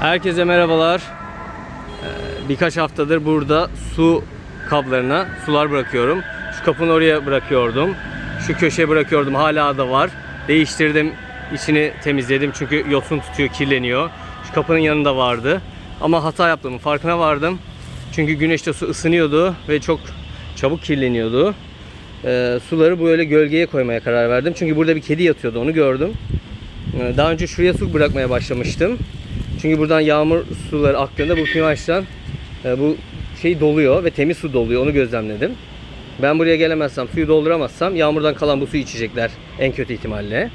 Herkese merhabalar. Ee, Birkaç haftadır burada su kablarına sular bırakıyorum. Şu kapının oraya bırakıyordum. Şu köşeye bırakıyordum. Hala da var. Değiştirdim. İçini temizledim çünkü yosun tutuyor, kirleniyor. Şu kapının yanında vardı. Ama hata yaptığımın farkına vardım. Çünkü güneşte su ısınıyordu ve çok çabuk kirleniyordu. Ee, suları böyle gölgeye koymaya karar verdim. Çünkü burada bir kedi yatıyordu onu gördüm. Ee, Daha önce şuraya su bırakmaya başlamıştım. Çünkü buradan yağmur suları aktığında bu pimaçtan e, bu şey doluyor ve temiz su doluyor. Onu gözlemledim. Ben buraya gelemezsem, suyu dolduramazsam yağmurdan kalan bu suyu içecekler en kötü ihtimalle.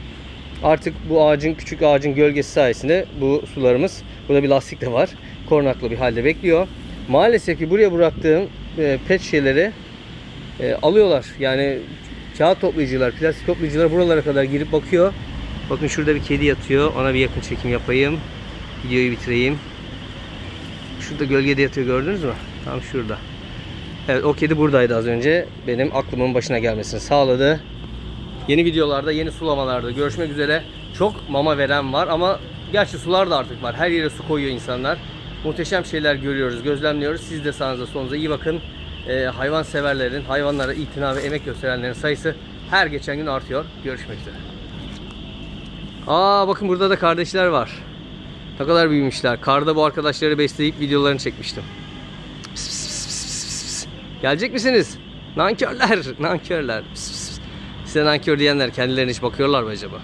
Artık bu ağacın, küçük ağacın gölgesi sayesinde bu sularımız, burada bir lastik de var. Korunaklı bir halde bekliyor. Maalesef ki buraya bıraktığım e, pet şişeleri e, alıyorlar. Yani kağıt toplayıcılar, plastik toplayıcılar buralara kadar girip bakıyor. Bakın şurada bir kedi yatıyor. Ona bir yakın çekim yapayım. Videoyu bitireyim. Şurada gölgede yatıyor gördünüz mü? Tam şurada. Evet o kedi buradaydı az önce. Benim aklımın başına gelmesini sağladı. Yeni videolarda, yeni sulamalarda görüşmek üzere. Çok mama veren var ama gerçi sular da artık var. Her yere su koyuyor insanlar. Muhteşem şeyler görüyoruz, gözlemliyoruz. Siz de sağınıza solunuza iyi bakın. Ee, hayvan severlerin, hayvanlara itina ve emek gösterenlerin sayısı her geçen gün artıyor. Görüşmek üzere. Aa bakın burada da kardeşler var. Ne kadar büyümüşler. Karda bu arkadaşları besleyip videolarını çekmiştim. Pıs pıs pıs pıs pıs pıs. Gelecek misiniz? Nankörler, nankörler. Pıs pıs pıs. Size nankör diyenler kendilerine hiç bakıyorlar mı acaba?